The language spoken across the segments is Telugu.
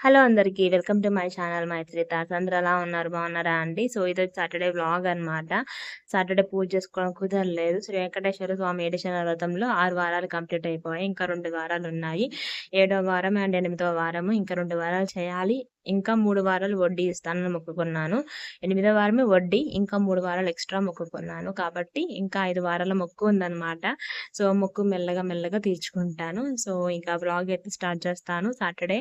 హలో అందరికీ welcome to my channel Maitri తాస్. అందరూ ఎలా ఉన్నారు? బాగున్నారా అండి? సో ఇది సాటర్డే వ్లాగ్ అనమాట సాటర్డే పూజ చేసుకోవడం కుదరలేదు. శ్రీ వెంకటేశ్వర స్వామి ఏడిచిన వ్రతంలో ఆరు వారాలు కంప్లీట్ అయిపోయాయి. ఇంకా రెండు వారాలు ఉన్నాయి. ఏడో వారం అండ్ ఎనిమిదో వారము. ఇంకా రెండు వారాలు చేయాలి. ఇంకా మూడు వారాలు వడ్డీ ఇస్తానని మొక్కుకున్నాను. ఎనిమిదో వారమే వడ్డీ ఇంకా మూడు వారాలు ఎక్స్ట్రా మొక్కుకున్నాను. కాబట్టి ఇంకా ఐదు వారాల మొక్కు ఉందన్నమాట. సో మొక్కు మెల్లగా మెల్లగా తీర్చుకుంటాను. సో ఇంకా బ్లాగ్ అయితే స్టార్ట్ చేస్తాను. సాటర్డే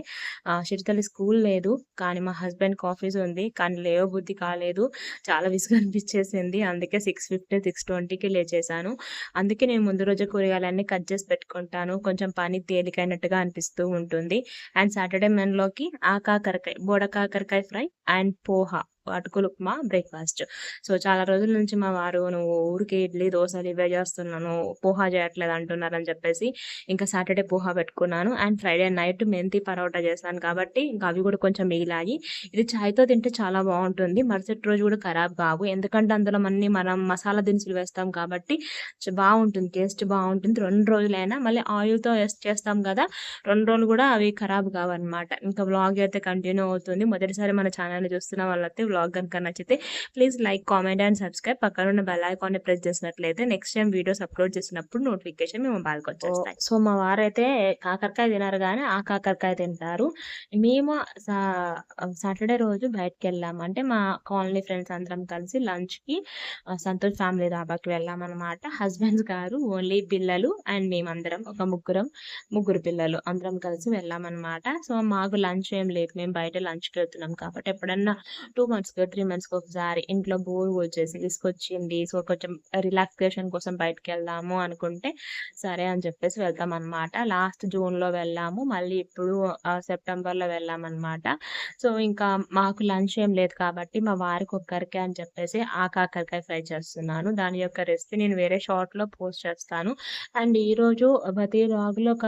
చిరుతల్లి స్కూల్ లేదు. కానీ మా హస్బెండ్కి ఆఫీస్ ఉంది. కానీ లేవ బుద్ధి కాలేదు. చాలా విసుగు అనిపించేసింది. అందుకే సిక్స్ ఫిఫ్టీ సిక్స్ ట్వంటీకి లేచేసాను అందుకే నేను ముందు రోజు కూరగాయలన్నీ కట్ చేసి పెట్టుకుంటాను. కొంచెం పని తేలికైనట్టుగా అనిపిస్తూ ఉంటుంది. అండ్ సాటర్డే మెన్లోకి ఆకాకరకాయ బోడ కాకరకాయ ఫ్రై అండ్ పోహా. అటుకులు ఉప్మా బ్రేక్ఫాస్ట్ సో చాలా రోజుల నుంచి మా వారు నువ్వు ఊరికి ఇడ్లీ దోశలు ఇవే చేస్తున్నాను పోహా చేయట్లేదు అంటున్నారని చెప్పేసి ఇంకా సాటర్డే పోహా పెట్టుకున్నాను. అండ్ ఫ్రైడే నైట్ మెంతి పరోటా చేస్తాను కాబట్టి ఇంకా అవి కూడా కొంచెం మిగిలాయి. ఇది చాయ్తో తింటే చాలా బాగుంటుంది. మరుసటి రోజు కూడా ఖరాబ్ కావు. ఎందుకంటే అందులో మన్ని మనం మసాలా దినుసులు వేస్తాం కాబట్టి బాగుంటుంది టేస్ట్ బాగుంటుంది. రెండు రోజులైనా మళ్ళీ ఆయిల్తో చేస్తాం కదా రెండు రోజులు కూడా అవి ఖరాబ్ కావన్నమాట. ఇంకా బ్లాగ్ అయితే కంటిన్యూ అవుతుంది. మొదటిసారి మన ఛానల్ చూస్తున్న వాళ్ళైతే బ్లాగ్ కనుక నచ్చితే please like comment and subscribe పక్కన ఉన్న బెల్ ఐకాన్ని ప్రెస్ చేసినట్లయితే నెక్స్ట్ టైం వీడియోస్ అప్లోడ్ చేసినప్పుడు నోటిఫికేషన్ మేము మొబైల్కి వచ్చేస్తాయి. సో మా వారైతే కాకరకాయ తినారు కానీ ఆ కాకరకాయ తింటారు. మేము సాటర్డే రోజు బయటకు వెళ్ళాము. అంటే మా కాలనీ ఫ్రెండ్స్ అందరం కలిసి లంచ్కి సంతోష్ ఫ్యామిలీ దాబాకి వెళ్ళాం అనమాట హస్బెండ్స్ గారు ఓన్లీ పిల్లలు అండ్ మేమందరం ఒక ముగ్గురం ముగ్గురు పిల్లలు అందరం కలిసి వెళ్ళామన్నమాట. సో మాకు లంచ్ ఏం లేదు. మేము బయట లంచ్కి వెళ్తున్నాం కాబట్టి ఎప్పుడన్నా టూ మంత్స్ మంత్స్కి త్రీ మంత్స్కి ఒకసారి ఇంట్లో బోర్ వచ్చేసి తీసుకొచ్చింది. సో కొంచెం రిలాక్సేషన్ కోసం బయటకు వెళ్దాము అనుకుంటే సరే అని చెప్పేసి వెళ్తాం అనమాట లాస్ట్ జూన్లో వెళ్ళాము. మళ్ళీ ఇప్పుడు సెప్టెంబర్లో వెళ్ళామన్నమాట సో ఇంకా మాకు లంచ్ ఏం లేదు కాబట్టి మా వారికి ఒక్కరికే అని చెప్పేసి ఆ కాకరకాయ ఫ్రై చేస్తున్నాను. దాని యొక్క రెసిపీ నేను వేరే షార్ట్లో పోస్ట్ చేస్తాను. అండ్ ఈరోజు ప్రతి రాగులో ఒక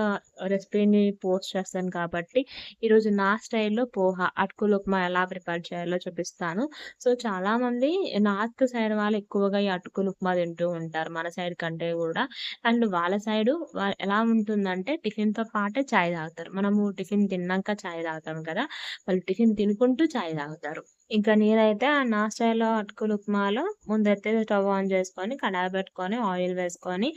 రెసిపీని పోస్ట్ చేస్తాను కాబట్టి ఈరోజు నా స్టైల్లో పోహా అటుకులు ఉప్మా ఎలా ప్రిపేర్ చేయాలో చూపిస్తాను. చేస్తాను సో చాలా మంది నార్త్ సైడ్ వాళ్ళు ఎక్కువగా ఈ అటుకులు ఉప్మా తింటూ ఉంటారు మన సైడ్ కంటే కూడా. అండ్ వాళ్ళ సైడు ఎలా ఉంటుందంటే టిఫిన్తో పాటే చాయ్ తాగుతారు. మనము టిఫిన్ తిన్నాక చాయ్ తాగుతాం కదా వాళ్ళు టిఫిన్ తినుకుంటూ చాయ్ తాగుతారు. ఇంకా నేనైతే ఆ నా స్టైల్లో అటుకులు ఉప్మాలో ముందైతే స్టవ్ ఆన్ చేసుకొని కడాయి పెట్టుకొని ఆయిల్ వేసుకొని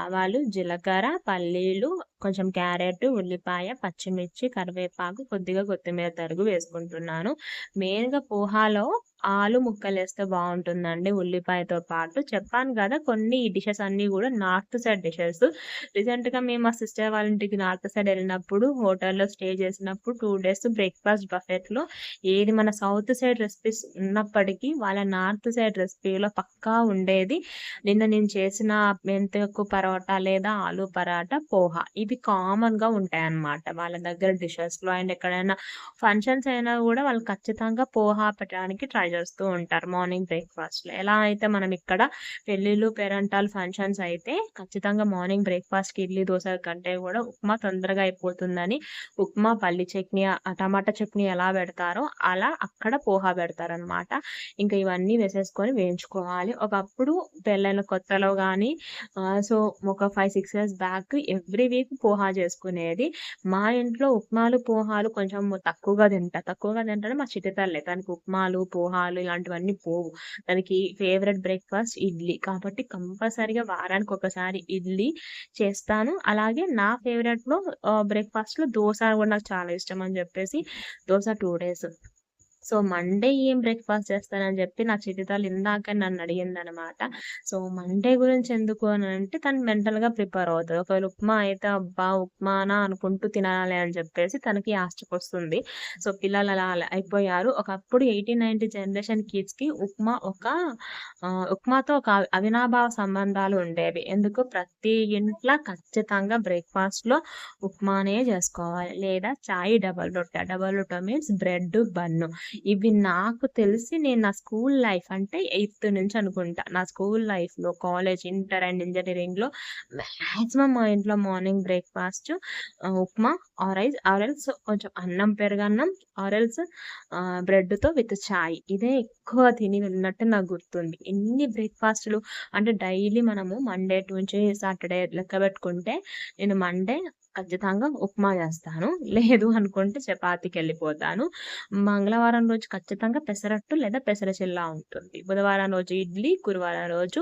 ఆవాలు జీలకర్ర పల్లీలు కొంచెం క్యారెట్ ఉల్లిపాయ పచ్చిమిర్చి కరివేపాకు కొద్దిగా కొత్తిమీర తరుగు వేసుకుంటున్నాను. మెయిన్గా పోహాలో ఆలు ముక్కలు వేస్తే బాగుంటుందండి ఉల్లిపాయతో పాటు. చెప్పాను కదా కొన్ని ఈ డిషెస్ అన్నీ కూడా నార్త్ సైడ్ డిషెస్. రీసెంట్గా మేము మా సిస్టర్ వాళ్ళ ఇంటికి నార్త్ సైడ్ వెళ్ళినప్పుడు హోటల్లో స్టే చేసినప్పుడు టూ డేస్ బ్రేక్ఫాస్ట్ బఫెట్లో ఏది మన సౌత్ సైడ్ రెసిపీస్ ఉన్నప్పటికీ వాళ్ళ నార్త్ సైడ్ రెసిపీలో పక్కా ఉండేది. నిన్న నేను చేసిన మెంతకు పరోటా లేదా ఆలు పరాటా పోహా. ఇవి కామన్గా ఉంటాయి అన్నమాట వాళ్ళ దగ్గర డిషెస్లో అండ్ ఎక్కడైనా ఫంక్షన్స్ అయినా కూడా వాళ్ళు ఖచ్చితంగా పోహా పెట్టడానికి ట్రై చేస్తూ ఉంటారు మార్నింగ్ బ్రేక్ఫాస్ట్లో. ఎలా అయితే మనం ఇక్కడ పెళ్ళిళ్ళు పేరంటాల్ ఫంక్షన్స్ అయితే ఖచ్చితంగా మార్నింగ్ బ్రేక్ఫాస్ట్కి ఇడ్లీ దోశ కంటే కూడా ఉప్మా తొందరగా అయిపోతుందని ఉప్మా పల్లి చట్నీ టమాటా చట్నీ ఎలా పెడతారో అలా అక్కడ పోహా పెడతారనమాట ఇంకా ఇవన్నీ వేసేసుకొని వేయించుకోవాలి. ఒకప్పుడు పెళ్ళైన కొత్తలో కానీ సో ఒక five six years back every week poha చేసుకునేది. మా ఇంట్లో ఉప్మాలు పోహాలు కొంచెం తక్కువగా తింటా. తక్కువగా తింటాడు మా చిటితల్లే దానికి ఉప్మాలు పోహాలు ఇలాంటివన్నీ పోవు. దానికి ఫేవరెట్ బ్రేక్ఫాస్ట్ ఇడ్లీ. కాబట్టి కంపల్సరీగా వారానికి ఒకసారి ఇడ్లీ చేస్తాను. అలాగే నా ఫేవరెట్లో బ్రేక్ఫాస్ట్లో దోశ కూడా నాకు చాలా ఇష్టం అని చెప్పేసి dosa two days so Monday ఏం బ్రేక్ఫాస్ట్ చేస్తానని చెప్పి నా చిటితాలు ఇందాక నన్ను అడిగింది అనమాట సో మండే గురించి ఎందుకు అని అంటే తను మెంటల్గా ప్రిపేర్ అవుతుంది ఒకవేళ ఉప్మా అయితే అబ్బా ఉప్మానా అనుకుంటూ తినాలి అని చెప్పేసి తనకి ఆస్తికి వస్తుంది సో పిల్లలు అలా అయిపోయారు. ఒకప్పుడు ఎయిటీ నైన్టీ జనరేషన్ కిడ్స్కి ఉప్మా ఒక ఉప్మాతో ఒక అవినాభావ సంబంధాలు ఉండేవి. ఎందుకు? ప్రతి ఇంట్లో ఖచ్చితంగా బ్రేక్ఫాస్ట్లో ఉప్మానే చేసుకోవాలి. లేదా చాయ్ డబల్ రొట్టె. డబల్ రొట్టె మీన్స్ బ్రెడ్ బన్ను. ఇవి నాకు తెలిసి నేను నా స్కూల్ లైఫ్ అంటే ఎయిత్ నుంచి అనుకుంటా. నా స్కూల్ లైఫ్లో కాలేజ్ ఇంటర్ అండ్ ఇంజనీరింగ్లో మ్యాక్సిమం మా ఇంట్లో మార్నింగ్ బ్రేక్ఫాస్ట్ ఉప్మా ఆరైజ్ ఆరెల్స్ కొంచెం అన్నం పెరగన్నం ఆరెల్స్ బ్రెడ్తో విత్ చాయ్. ఇదే ఎక్కువ తిని వెళ్ళినట్టు నాకు గుర్తుంది. ఎన్ని బ్రేక్ఫాస్ట్లు అంటే డైలీ మనము మండే నుంచి సాటర్డే లెక్క పెట్టుకుంటే నేను మండే ఖచ్చితంగా ఉప్మా చేస్తాను. లేదు అనుకుంటే చపాతీకెళ్ళిపోతాను. మంగళవారం రోజు ఖచ్చితంగా పెసరట్టు లేదా పెసర చిల్లా ఉంటుంది. బుధవారం రోజు ఇడ్లీ, గురువారం రోజు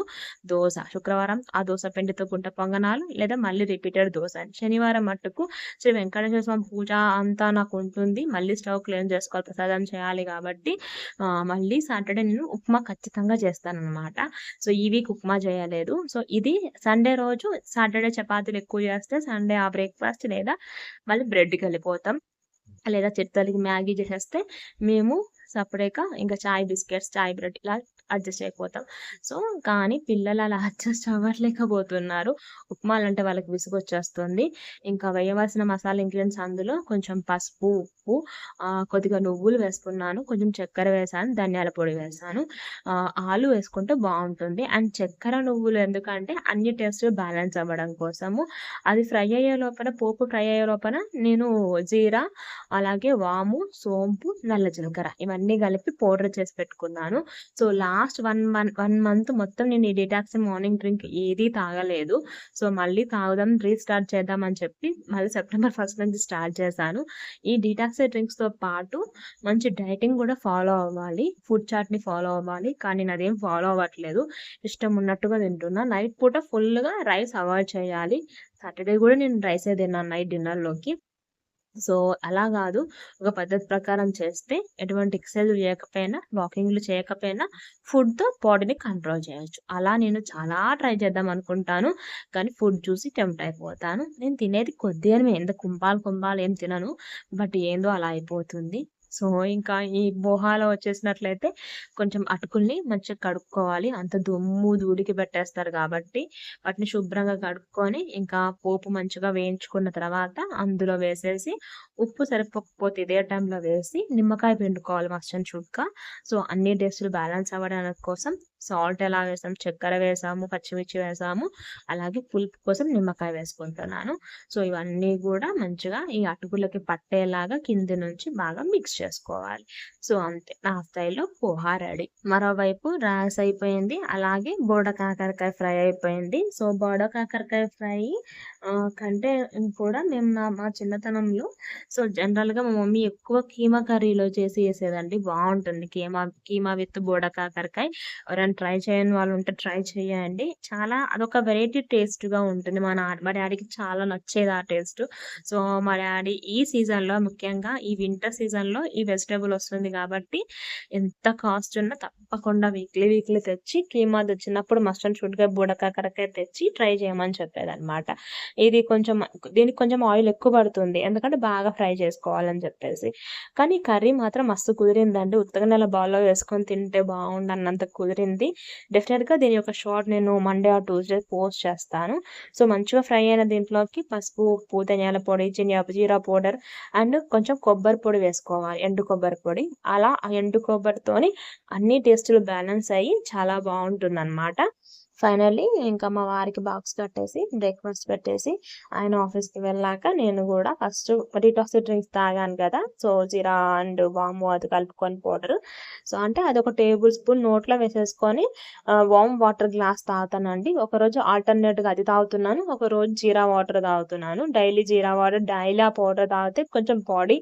దోశ శుక్రవారం ఆ దోశ పిండితో గుంట పొంగనాలు లేదా మళ్ళీ రిపీటెడ్ దోశ శనివారం మట్టుకు శ్రీ వెంకటేశ్వర స్వామి పూజ అంతా నాకు ఉంటుంది మళ్ళీ స్టవ్ క్లీన్ చేసుకోవాలి, ప్రసాదం చేయాలి కాబట్టి మళ్ళీ సాటర్‌డే నేను ఉప్మా ఖచ్చితంగా చేస్తాననమాట. సో, ఈ వీక్ ఉప్మా చేయలేదు. సో, ఇది సండే రోజు సాటర్‌డే చపాతీలు ఎక్కువ చేస్తే సండే ఆ బ్రేక్ బ్రేక్‌ఫాస్ట్ లేదా మళ్ళీ బ్రెడ్‌కెళ్ళిపోతాం. లేదా చిత్తలకి మ్యాగీ చేసేస్తే మేము సపరేట్‌గా ఇంకా చాయ్ బిస్కెట్స్, చాయ్ బ్రెడ్ ఇలా అడ్జస్ట్ అయిపోతాం. సో, కానీ పిల్లలు అలా అడ్జస్ట్ అవ్వట్లేకపోతున్నారు. ఉప్మాలంటే వాళ్ళకి విసుగొచ్చేస్తుంది. ఇంకా వేయవలసిన మసాలా ఇంగ్రీడియెంట్స్ అందులో కొంచెం పసుపు, ఉప్పు కొద్దిగా నువ్వులు వేసుకున్నాను. కొంచెం చక్కెర వేసాను ధనియాల పొడి వేసాను ఆలు వేసుకుంటే బాగుంటుంది అండ్ చక్కెర, నువ్వులు ఎందుకంటే అన్ని టేస్ట్ బ్యాలెన్స్ అవ్వడం కోసము. అది ఫ్రై అయ్యే లోపల పోపు ఫ్రై అయ్యే లోపల నేను జీరా, అలాగే వాము, సోంపు, నల్ల జీలకర్ర ఇవన్నీ కలిపి పౌడర్ చేసి పెట్టుకున్నాను. So, last last one one one month మొత్తం నేను ఈ డిటాక్స్ మార్నింగ్ డ్రింక్ ఏది తాగలేదు. సో, మళ్ళీ తాగుదాం రీస్టార్ట్ చేద్దాం అని చెప్పి మళ్ళీ సెప్టెంబర్ ఫస్ట్ నుంచి స్టార్ట్ చేశాను. ఈ డిటాక్స్ డ్రింక్స్‌తో పాటు మంచి డైటింగ్ కూడా ఫాలో అవ్వాలి. ఫుడ్ చార్ట్‌ని ఫాలో అవ్వాలి. కానీ నేను అదేం ఫాలో అవ్వట్లేదు. ఇష్టం ఉన్నట్టుగా తింటున్నా. నైట్ పూట ఫుల్‌గా రైస్ అవాయిడ్ చేయాలి. సాటర్‌డే కూడా నేను రైసే తిన్నాను నైట్ డిన్నర్‌లోకి. సో, అలా కాదు ఒక పద్ధతి ప్రకారం చేస్తే ఎటువంటి ఎక్సర్సైజ్‌లు చేయకపోయినా, వాకింగ్‌లు చేయకపోయినా ఫుడ్‌తో బాడీని కంట్రోల్ చేయొచ్చు. అలా నేను చాలా ట్రై చేద్దాం అనుకుంటాను. కానీ ఫుడ్ చూసి టెంప్ట్ అయిపోతాను. నేను తినేది కొద్దిగానే ఎంత కుంభాలు కుంభాలు ఏం తినను. బట్ ఏందో అలా అయిపోతుంది. సో, ఇంకా ఈ బోహాలో వచ్చేసినట్లయితే కొంచెం అటుకుల్ని మంచిగా కడుక్కోవాలి. అంత దుమ్ము, ధూళికి పెట్టేస్తారు కాబట్టి వాటిని శుభ్రంగా కడుక్కొని ఇంకా పోపు మంచిగా వేయించుకున్న తర్వాత అందులో వేసేసి ఉప్పు సరిపోకపోతే ఇదే టైంలో వేసి నిమ్మకాయ పిండుకోవాలి మస్ట్ అండ్ షుడ్‌గా. సో, అన్ని టేస్టులు బ్యాలెన్స్ అవ్వడానికి కోసం సాల్ట్ ఎలా వేసాం, చక్కెర వేసాము, పచ్చిమిర్చి వేసాము. అలాగే పులుపు కోసం నిమ్మకాయ వేసుకుంటున్నాను. సో, ఇవన్నీ కూడా మంచిగా ఈ అటుకులకి పట్టేలాగా కింది నుంచి బాగా మిక్స్ చేసుకోవాలి. సో, అంతే నా స్థాయిలో పోహా రెడీ. మరోవైపు రాస్ అయిపోయింది. అలాగే బోడ కాకరకాయ ఫ్రై అయిపోయింది. సో, బోడ కాకరకాయ ఫ్రై కంటే కూడా మేము నా మా చిన్నతనంలో సో, జనరల్‌గా మా మమ్మీ ఎక్కువ కీమా కర్రీలో చేసి వేసేదండి బాగుంటుంది కీమా కీమా విత్ బోడ కాకరకాయ. ఎవరైనా ట్రై చేయని వాళ్ళు ఉంటే ట్రై చేయండి. చాలా అదొక వెరైటీ టేస్ట్‌గా ఉంటుంది. మా నా మా డాడీకి చాలా నచ్చేది ఆ టేస్ట్. సో, మా డాడీ ఈ సీజన్‌లో ముఖ్యంగా ఈ వింటర్ సీజన్‌లో ఈ వెజిటేబుల్ వస్తుంది కాబట్టి ఎంత కాస్ట్ ఉన్నా తప్పకుండా వీక్లీ, వీక్లీ తెచ్చి కీమా తెచ్చినప్పుడు మస్ట్ షుడ్‌గా బోడ తెచ్చి ట్రై చేయమని చెప్పేదన్నమాట. ఇది కొంచెం దీనికి కొంచెం ఆయిల్ ఎక్కువ పడుతుంది. ఎందుకంటే బాగా ఫ్రై చేసుకోవాలని చెప్పేసి. కానీ కర్రీ మాత్రం మస్తు కుదిరిందండి. ఉత్తగానే నెల బౌల్‌లో వేసుకొని తింటే బావుండు అన్నంత కుదిరింది. డెఫినెట్గా దీని యొక్క షార్ట్ నేను మండే ఆర్ ట్యూస్‌డే పోస్ట్ చేస్తాను. సో, మంచిగా ఫ్రై అయిన దీంట్లోకి పసుపు, ఉప్పు, ధనియాల పొడి, జీనియా జీరా పౌడర్ అండ్ కొంచెం కొబ్బరి పొడి వేసుకోవాలి. ఎండు కొబ్బరి పొడి. అలా ఆ ఎండు కొబ్బరితోని అన్ని టేస్టులు బ్యాలెన్స్ అయ్యి చాలా బావుంటుందన్నమాట. ఫైనల్లీ ఇంకా మా వారికి బాక్స్ కట్టేసి, బ్రేక్‌ఫాస్ట్ పెట్టేసి ఆయన ఆఫీస్‌కి వెళ్ళాక నేను కూడా ఫస్ట్ డిటాక్స్ డ్రింక్స్ తాగాను కదా! సో, జీరా అండ్ వాము అది కలుపుకొని పౌడర్. సో, అంటే అదొక టేబుల్ స్పూన్ నోట్లో వేసేసుకొని వామ్ వాటర్ గ్లాస్ తాగుతానండి. ఒకరోజు ఆల్టర్‌నేట్‌గా అది తాగుతున్నాను. ఒకరోజు జీరా వాటర్ తాగుతున్నాను. డైలీ జీరా వాటర్, డైలీ ఆ పౌడర్ తాగితే కొంచెం బాడీ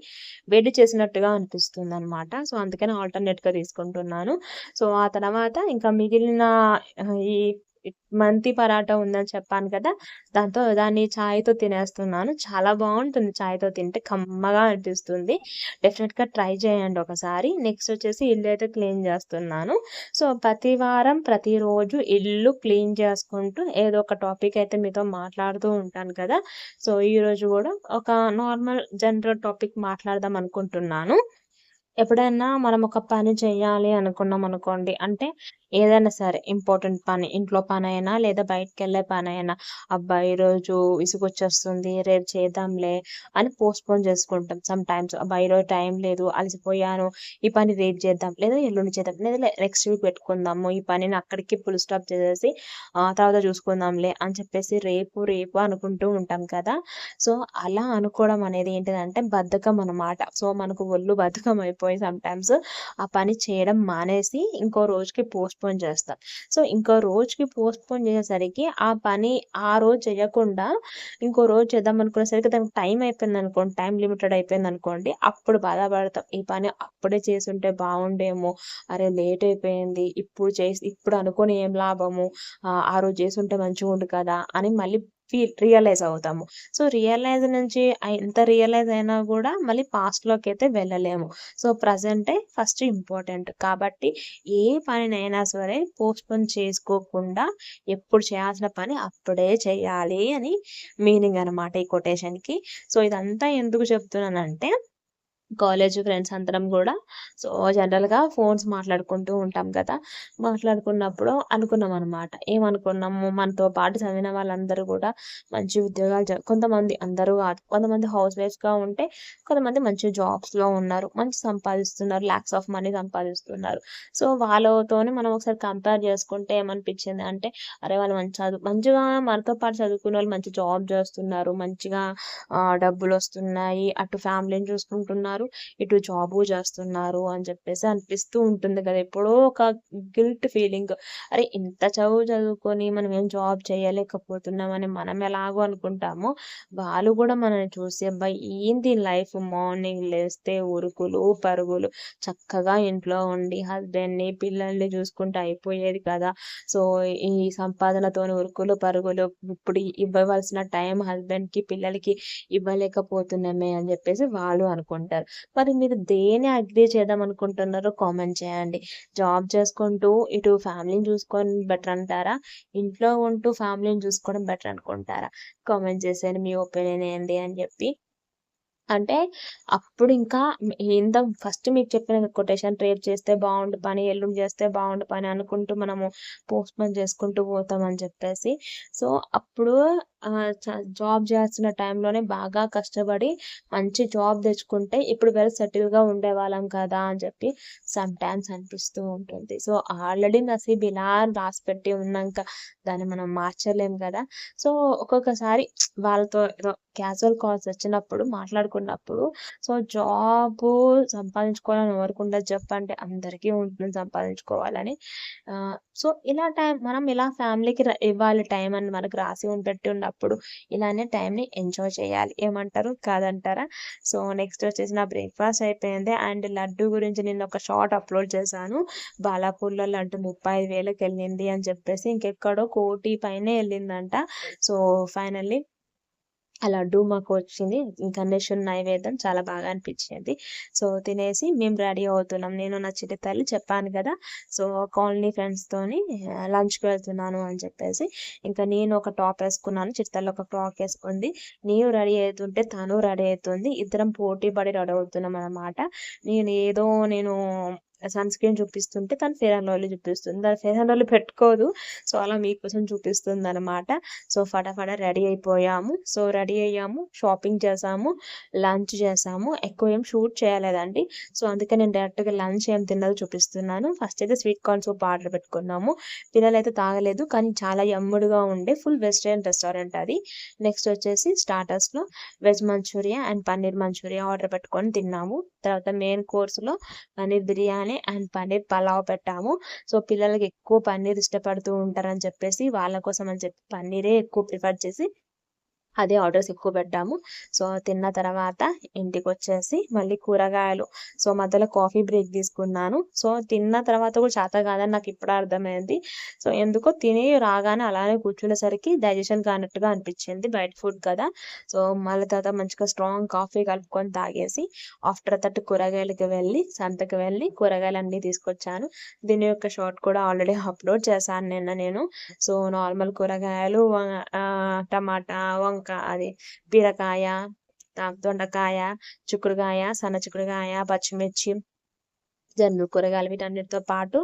వేడి చేసినట్టుగా అనిపిస్తుంది అనమాట సో, అందుకని ఆల్టర్‌నేట్‌గా తీసుకుంటున్నాను. సో, ఆ తర్వాత ఇంకా మిగిలిన ఈ మంతి పరాటా ఉందని చెప్పాను కదా! దాంతో దాన్ని చాయ్‌తో తినేస్తున్నాను. చాలా బాగుంటుంది చాయ్‌తో తింటే కమ్మగా అనిపిస్తుంది. డెఫినెట్గా ట్రై చేయండి ఒకసారి. నెక్స్ట్ వచ్చేసి ఇల్లు అయితే క్లీన్ చేస్తున్నాను. సో, ప్రతి వారం, ప్రతిరోజు ఇల్లు క్లీన్ చేసుకుంటూ ఏదో ఒక టాపిక్ అయితే మీతో మాట్లాడుతూ ఉంటాను కదా! సో, ఈరోజు కూడా ఒక నార్మల్ జనరల్ టాపిక్ మాట్లాడదాం అనుకుంటున్నాను. ఎప్పుడైనా మనం ఒక పని చేయాలి అనుకున్నాం అనుకోండి అంటే ఏదైనా సరే ఇంపార్టెంట్ పని. ఇంట్లో పని అయినా లేదా బయటికెళ్ళే పనైనా. అబ్బా! ఈరోజు విసుగొచ్చేస్తుంది. రేపు చేద్దాంలే అని పోస్ట్‌పోన్ చేసుకుంటాం సమ్ టైమ్స్ అబ్బా! ఈరోజు టైం లేదు. అలసిపోయాను. ఈ పని రేపు చేద్దాం. లేదా ఎల్లుండి చేద్దాం. లేదా నెక్స్ట్ వీక్ పెట్టుకుందాము. ఈ పనిని అక్కడికి ఫుల్ స్టాప్ చేసేసి ఆ తర్వాత చూసుకుందాంలే అని చెప్పేసి రేపు, రేపు అనుకుంటూ ఉంటాం కదా! సో, అలా అనుకోవడం అనేది ఏంటిదంటే బద్ధకం అన్నమాట. సో, మనకు ఒళ్ళు బద్ధకం అయిపోయి సమ్‌టైమ్స్ ఆ పని చేయడం మానేసి ఇంకో రోజుకి పోస్ట్‌పోన్ చేస్తాం. సో, ఇంకో రోజుకి పోస్ట్‌పోన్ చేసేసరికి ఆ పని ఆ రోజు చేయకుండా ఇంకో రోజు చేద్దాం అనుకునేసరికి దానికి టైం అయిపోయింది అనుకోండి టైం లిమిటెడ్ అయిపోయింది అనుకోండి అప్పుడు బాధపడతాం. ఈ పని అప్పుడే చేసుంటే బాగుండేమో అరే లేట్ అయిపోయింది. ఇప్పుడు చేసి ఇప్పుడు అనుకోని ఏం లాభము, ఆ రోజు చేసుంటే మంచిగుండు కదా! అని మళ్ళీ ఫీల్ రియలైజ్ అవుతాము. సో, రియలైజ్ నుంచి ఎంత రియలైజ్ అయినా కూడా మళ్ళీ పాస్ట్‌లోకైతే వెళ్ళలేము. సో, ప్రజెంటే ఫస్ట్ ఇంపార్టెంట్. కాబట్టి ఏ పనినైనా సరే పోస్ట్‌పోన్ చేసుకోకుండా ఎప్పుడు చేయాల్సిన పని అప్పుడే చేయాలి అని మీనింగ్ అనమాట ఈ కొటేషన్‌కి. సో, ఇదంతా ఎందుకు చెప్తున్నానంటే కాలేజ్ ఫ్రెండ్స్ అందరం కూడా సో, జనరల్‌గా ఫోన్స్ మాట్లాడుకుంటూ ఉంటాం కదా! మాట్లాడుకున్నప్పుడు అనుకున్నాం అనమాట ఏమనుకున్నాము, మనతో పాటు చదివిన వాళ్ళందరూ కూడా మంచి ఉద్యోగాలు కొంతమంది అందరూ కాదు కొంతమంది హౌస్ వైఫ్స్‌గా ఉంటే, కొంతమంది మంచి జాబ్స్‌లో ఉన్నారు. మంచి సంపాదిస్తున్నారు. ల్యాక్స్ ఆఫ్ మనీ సంపాదిస్తున్నారు. సో, వాళ్ళతోనే మనం ఒకసారి కంపేర్ చేసుకుంటే ఏమనిపించింది అంటే, అరే! వాళ్ళు మంచి చదువు మంచిగా మనతో పాటు చదువుకున్నోళ్ళు మంచి జాబ్ చేస్తున్నారు. మంచిగా డబ్బులు వస్తున్నాయి అటు ఫ్యామిలీని చూసుకుంటున్నారు. ఇటు జాబు చేస్తున్నారు అని చెప్పేసి అనిపిస్తూ ఉంటుంది కదా! ఎప్పుడో ఒక గిల్ట్ ఫీలింగ్. అరే! ఇంత చదువు చదువుకొని మనం ఏం జాబ్ చేయలేకపోతున్నామని మనం ఎలాగో అనుకుంటామో, వాళ్ళు కూడా మనల్ని చూసి అబ్బాయి ఏంది లైఫ్ మార్నింగ్ లేస్తే ఉరుకులు, పరుగులు చక్కగా ఇంట్లో ఉండి హస్బెండ్‌ని, పిల్లల్ని చూసుకుంటే అయిపోయేది కదా! సో, ఈ సంపాదనతోని ఉరుకులు, పరుగులు ఇప్పుడు ఇవ్వవలసిన టైం హస్బెండ్‌కి, పిల్లలకి ఇవ్వలేకపోతున్నామే అని చెప్పేసి వాళ్ళు అనుకుంటారు. మరి మీరు దేన్ని అగ్రీ చేద్దాం అనుకుంటున్నారో కామెంట్ చేయండి. జాబ్ చేసుకుంటూ ఇటు ఫ్యామిలీని చూసుకొని బెటర్ అంటారా? ఇంట్లో ఉంటూ ఫ్యామిలీని చూసుకోవడం బెటర్ అనుకుంటారా? కామెంట్ చేసేయండి మీ ఒపీనియన్ ఏంటి అని చెప్పి. అంటే అప్పుడు ఇంకా ఇంత ఫస్ట్ మీకు చెప్పిన కొటేషన్ రేపు చేస్తే బాగుండు పని, ఎల్లుండి చేస్తే బాగుండు పని అనుకుంటూ మనము పోస్ట్‌పోన్ చేసుకుంటూ పోతామని చెప్పేసి. సో, అప్పుడు జాబ్ చేస్తున్న టైంలోనే బాగా కష్టపడి మంచి జాబ్ తెచ్చుకుంటే ఇప్పుడు వెల్ సెటిల్‌గా ఉండేవాళ్ళం కదా! అని చెప్పి సమ్ టైమ్స్ అనిపిస్తూ ఉంటుంది. సో, ఆల్రెడీ నసీబ్ ఇలా రాసిపెట్టి ఉన్నాంక దాన్ని మనం మార్చలేం కదా సో, ఒక్కొక్కసారి వాళ్ళతో ఏదో క్యాజువల్ కాల్స్ వచ్చినప్పుడు అనుకున్నప్పుడు సో, జాబ్ సంపాదించుకోవాలని ఎవరికుండదు చెప్పంటే అందరికీ ఉంటుంది సంపాదించుకోవాలని. సో, ఇలా టైం మనం ఇలా ఫ్యామిలీకి ఇవ్వాలి టైం అని మనకు రాసి ఉం పెట్టి ఉన్నప్పుడు ఇలానే టైంని ఎంజాయ్ చేయాలి. ఏమంటారు? కాదంటారా? సో, నెక్స్ట్ వచ్చేసి నా బ్రేక్‌ఫాస్ట్ అయిపోయింది. అండ్ లడ్డు గురించి నేను ఒక షార్ట్ అప్‌లోడ్ చేశాను. బాలాపూర్‌లో లడ్డు ముప్పై ఐదు వేలకు వెళ్ళింది అని చెప్పేసి ఇంకెక్కడో కోటి పైనే వెళ్ళిందంట సో, ఫైనల్లీ ఆ లడ్డు మాకు వచ్చింది. గణేశుని నైవేద్యం చాలా బాగా అనిపించింది. సో, తినేసి మేము రెడీ అవుతున్నాం. నేను నా చిట్టి తల్లి చెప్పాను కదా! సో, కాలనీ ఫ్రెండ్స్‌తోని లంచ్‌కి వెళ్తున్నాను అని చెప్పేసి. ఇంకా నేను ఒక టాప్ వేసుకున్నాను చిట్టి తల్లి ఒక ఫ్రాక్ వేసుకుంది నేను రెడీ అవుతుంటే తను రెడీ అవుతుంది ఇద్దరం పోటీ పడి రెడీ అవుతున్నాం అన్నమాట. నేను ఏదో నేను సన్ స్క్రీన్ చూపిస్తుంటే తను ఫెయిర్ అండ్ లవ్లీ చూపిస్తుంది. తను ఫెయిర్ అండ్ లవ్లీ పెట్టుకోదు. సో, అలా మీకోసం చూపిస్తుందనమాట. సో, ఫటాఫట రెడీ అయిపోయాము. సో, రెడీ అయ్యాము. షాపింగ్ చేసాము. లంచ్ చేసాము. ఎక్కువ ఏం షూట్ చేయలేదండి. సో, అందుకే నేను డైరెక్ట్‌గా లంచ్ ఏం తిన్నదో చూపిస్తున్నాను. ఫస్ట్ అయితే స్వీట్ కార్న్ సూప్ ఆర్డర్ పెట్టుకున్నాము. పిల్లలైతే తాగలేదు. కానీ చాలా ఎమ్ముడుగా ఉండే ఫుల్ వెజిటేరియన్ రెస్టారెంట్ అది. నెక్స్ట్ వచ్చేసి స్టార్టర్స్‌లో veg manchurian and paneer manchurian order పెట్టుకొని తిన్నాము. తర్వాత మెయిన్ కోర్సులో పన్నీర్ బిర్యానీ అండ్ పన్నీర్ పలావ్ పెట్టాము. సో, పిల్లలకి ఎక్కువ పన్నీర్ ఇష్టపడుతూ ఉంటారని చెప్పేసి వాళ్ళ కోసం అని చెప్పి పన్నీరే ఎక్కువ ప్రిఫర్ చేసి అదే ఆర్డర్స్ ఎక్కువ పెట్టాము. సో, తిన్న తర్వాత ఇంటికి వచ్చేసి మళ్ళీ కూరగాయలు సో, మధ్యలో కాఫీ బ్రేక్ తీసుకున్నాను. సో, తిన్న తర్వాత కూడా చేత కాదని నాకు ఇప్పుడు అర్థమైంది. సో, ఎందుకో తిని రాగానే అలానే కూర్చునేసరికి డైజెషన్ కానట్టుగా అనిపించింది. బయట ఫుడ్ కదా! సో, మళ్ళీ తర్వాత మంచిగా స్ట్రాంగ్ కాఫీ కలుపుకొని తాగేసి ఆఫ్టర్ దట్ కూరగాయలకి వెళ్ళి సంతకి వెళ్ళి కూరగాయలు అన్నీ తీసుకొచ్చాను. దీని యొక్క షార్ట్ కూడా ఆల్రెడీ అప్‌లోడ్ చేశాను నిన్న నేను. సో, నార్మల్ కూరగాయలు టమాటా, వంక అది బీరకాయ, దొండకాయ, చిక్కుడుకాయ, సన్న చిక్కుడుకాయ, పచ్చిమిర్చి, జన్ను కూరగాయలు వీటన్నిటితో పాటు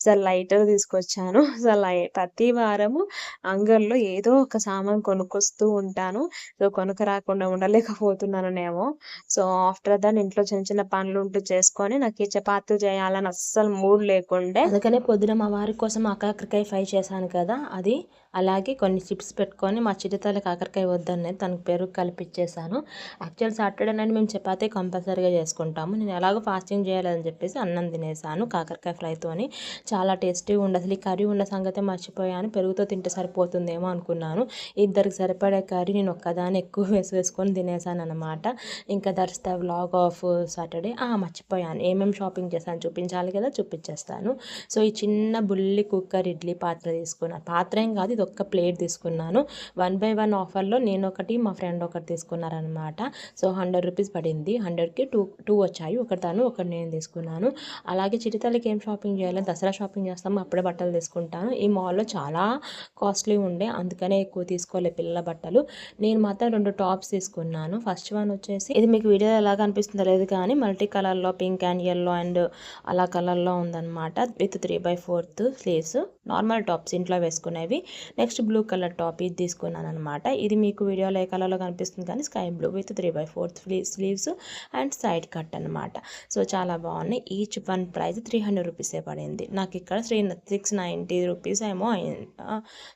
సార్ లైటర్ తీసుకొచ్చాను. సార్ లై ప్రతి వారము అంగల్లో ఏదో ఒక సామాను కొనుక్కొస్తూ ఉంటాను. సో, కొనుక రాకుండా ఉండలేకపోతున్నానేమో. సో, ఆఫ్టర్ దాన్ ఇంట్లో చిన్న చిన్న పనులుంటూ చేసుకొని నాకు ఈ చపాతీలు చేయాలని అస్సలు మూడ్ లేకుండే. అందుకనే పొద్దున మా వారి కోసం ఆ ఫ్రై చేశాను కదా! అది అలాగే కొన్ని చిప్స్ పెట్టుకొని మా చిటితల కాకరకాయ వద్దనే తనకు పెరుగు కలిపిచ్చేసాను. యాక్చువల్ సాటర్డే నైట్ మేము చపాతీ కంపల్సరీగా చేసుకుంటాము. నేను ఎలాగో ఫాస్టింగ్ చేయాలని చెప్పేసి అన్నం తినేసాను కాకరకాయ ఫ్రైతోని. చాలా టేస్టీగా ఉండదు అసలు ఈ కర్రీ ఉన్న సంగతే మర్చిపోయాను. పెరుగుతో తింటే సరిపోతుందేమో అనుకున్నాను. ఇద్దరికి సరిపడే కర్రీ నేను ఒక్కదాని ఎక్కువ వేసి వేసుకొని తినేసాను అనమాట ఇంకా that's the vlog of Saturday. మర్చిపోయాను. ఏమేమి షాపింగ్ చేశాను చూపించాలి కదా చూపించేస్తాను. సో ఈ చిన్న బుల్లి కుక్కర్ ఇడ్లీ పాత్ర తీసుకున్నాను పాత్ర ఏం కాదు ఇది ఒక్క ప్లేట్ తీసుకున్నాను. వన్ బై వన్ ఆఫర్లో నేను ఒకటి మా ఫ్రెండ్ ఒకటి తీసుకున్నారనమాట సో హండ్రెడ్ రూపీస్ పడింది. హండ్రెడ్కి టూ టూ వచ్చాయి. ఒకటి తను ఒకటి నేను తీసుకున్నాను. అలాగే చిటితలకి ఏం షాపింగ్ చేయాలి? దసరా షాపింగ్ చేస్తాము అప్పుడే బట్టలు తీసుకుంటాను. ఈ మాల్లో చాలా కాస్ట్లీ ఉండే. అందుకనే ఎక్కువ తీసుకోలే పిల్లల బట్టలు. నేను మాత్రం రెండు టాప్స్ తీసుకున్నాను. ఫస్ట్ వన్ వచ్చేసి ఇది మీకు వీడియో ఎలా అనిపిస్తుందో లేదు కానీ మల్టీ కలర్లో పింక్ అండ్ ఎల్లో అండ్ అలా కలర్లో ఉందన్నమాట. With three by fourth sleeves. Normal tops ఇంట్లో వేసుకునేవి. నెక్స్ట్ బ్లూ కలర్ టాప్ ఇది తీసుకున్నాను అనమాట ఇది మీకు వీడియోలో ఏ కలర్లో కనిపిస్తుంది కానీ sky blue with three by fourth sleeves and side cut అనమాట సో చాలా బాగున్నాయి. Each one price three hundred రూపీసే పడింది. నాకు ఇక్కడ త్రీ సిక్స్ నైంటీ రూపీస్ ఏమో అయింది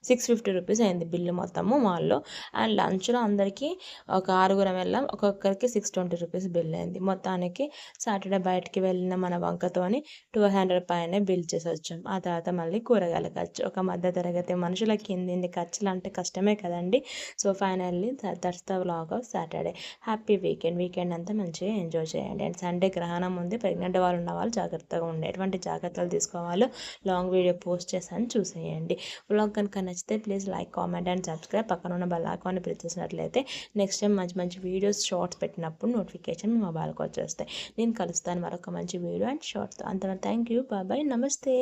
సిక్స్ ఫిఫ్టీ రూపీస్ అయింది బిల్లు మొత్తము మాల్లో. అండ్ లంచ్లో అందరికీ ఒక ఆరుగురం వెళ్ళాం. ఒక్కొక్కరికి సిక్స్ ట్వంటీ రూపీస్ బిల్ అయింది. మొత్తానికి సాటర్డే బయటికి వెళ్ళిన మన వంకతోని టూ హండ్రెడ్ పైన బిల్ చేసి వచ్చాం ఆ తర్వాత మళ్ళీ కూరగాయలు ఖర్చు ఒక మధ్య తరగతి మనుషులకి ఇన్ని ఖర్చులు అంటే కష్టమే కదండి. So finally that's the vlog of Saturday happy weekend weekend అంతా మంచిగా ఎంజాయ్ చేయండి. అండ్ సండే గ్రహణం ఉంది. ప్రెగ్నెంట్ వాళ్ళు ఉన్న వాళ్ళు జాగ్రత్తగా ఉండే ఎటువంటి జాగ్రత్తలు తీసుకోవాలో లాంగ్ వీడియో పోస్ట్ చేశాను చూసేయండి. వ్లాగ్ కనుక నచ్చితే please like comment and subscribe పక్కన ఉన్న బెల్ ఐకాన్ ప్రెస్ చేసినట్లయితే నెక్స్ట్ టైం మంచి మంచి వీడియోస్ షార్ట్స్ పెట్టినప్పుడు నోటిఫికేషన్ మీ మొబైల్కి వచ్చేస్తాయి. నేను కలుస్తాను మరొక మంచి వీడియో అండ్ షార్ట్స్ అంతవరకు థ్యాంక్ యూ బాబాయ్ నమస్తే